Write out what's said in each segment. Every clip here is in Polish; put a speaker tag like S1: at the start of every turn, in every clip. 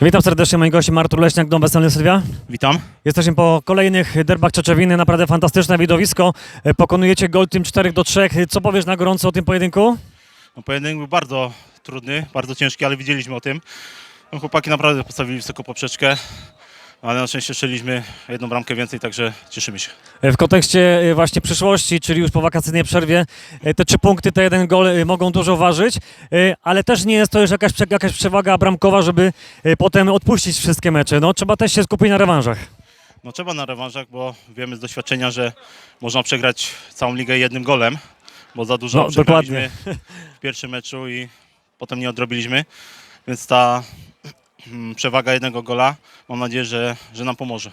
S1: Witam serdecznie, moim gościem Artur Leśniak, Dom Weselny Sylwia.
S2: Witam.
S1: Jesteśmy po kolejnych derbach Czeczewiny, naprawdę fantastyczne widowisko. E, Pokonujecie Gold Team 4 do 3. Co powiesz na gorąco o tym pojedynku?
S2: No, pojedynek był bardzo trudny, bardzo ciężki, ale widzieliśmy o tym. No, chłopaki naprawdę postawili wysoko poprzeczkę, ale na szczęście strzeliśmy jedną bramkę więcej, także cieszymy się.
S1: E, W kontekście e, właśnie przyszłości, czyli już po wakacyjnej przerwie, e, te trzy punkty, te jeden gol mogą dużo ważyć, ale też nie jest to już jakaś, jakaś przewaga bramkowa, żeby potem odpuścić wszystkie mecze. No, trzeba też się skupić na rewanżach.
S2: No trzeba na rewanżach, bo wiemy z doświadczenia, że można przegrać całą ligę jednym golem, bo za dużo
S1: No,
S2: przegraliśmy w pierwszym meczu i potem nie odrobiliśmy, więc ta przewaga jednego gola, mam nadzieję, że, że nam pomoże.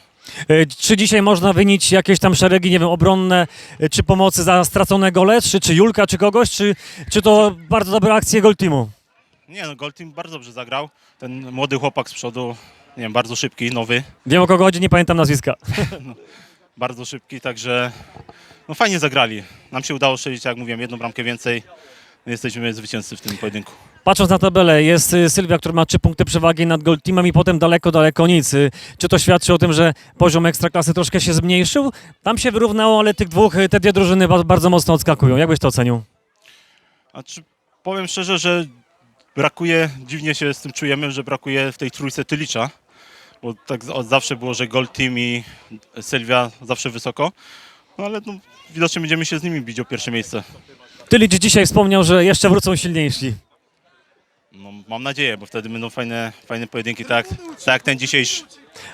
S1: E, Czy dzisiaj można wynić jakieś tam szeregi, nie wiem, obronne, e, czy pomocy za stracone gole, czy, czy Julka, czy kogoś, czy, czy to bardzo dobre akcje Gold Teamu?
S2: Nie no, Gold Team bardzo dobrze zagrał. Ten młody chłopak z przodu, nie wiem, bardzo szybki, nowy,
S1: Wiem o kogo chodzi, nie pamiętam nazwiska.
S2: bardzo szybki, także no fajnie zagrali. Nam się udało strzelić, jak mówiłem, jedną bramkę więcej. Jesteśmy zwycięzcy w tym pojedynku.
S1: Patrząc na tabelę, jest y, Sylwia, która ma trzy punkty przewagi nad Gold Teamem i potem daleko, daleko nic. Y, Czy to świadczy o tym, że poziom ekstraklasy troszkę się zmniejszył? Tam się wyrównało, ale tych dwóch, y, te dwie drużyny ba- bardzo mocno odskakują. Jak byś to ocenił?
S2: A czy powiem szczerze, że brakuje, dziwnie się z tym czujemy, że brakuje w tej trójce Tylicza, bo tak od zawsze było, że Gold Team i Sylwia zawsze wysoko, no ale no, widocznie będziemy się z nimi bić o pierwsze miejsce.
S1: Tylicz dzisiaj wspomniał, że jeszcze wrócą silniejsi.
S2: No, mam nadzieję, bo wtedy będą fajne, fajne pojedynki, tak, tak ten dzisiejszy.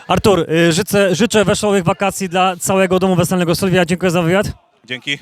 S1: Artur, y, życzę, życzę wesołych wakacji dla całego Domu Weselnego Sylwia. Dziękuję za wywiad.
S2: Dzięki.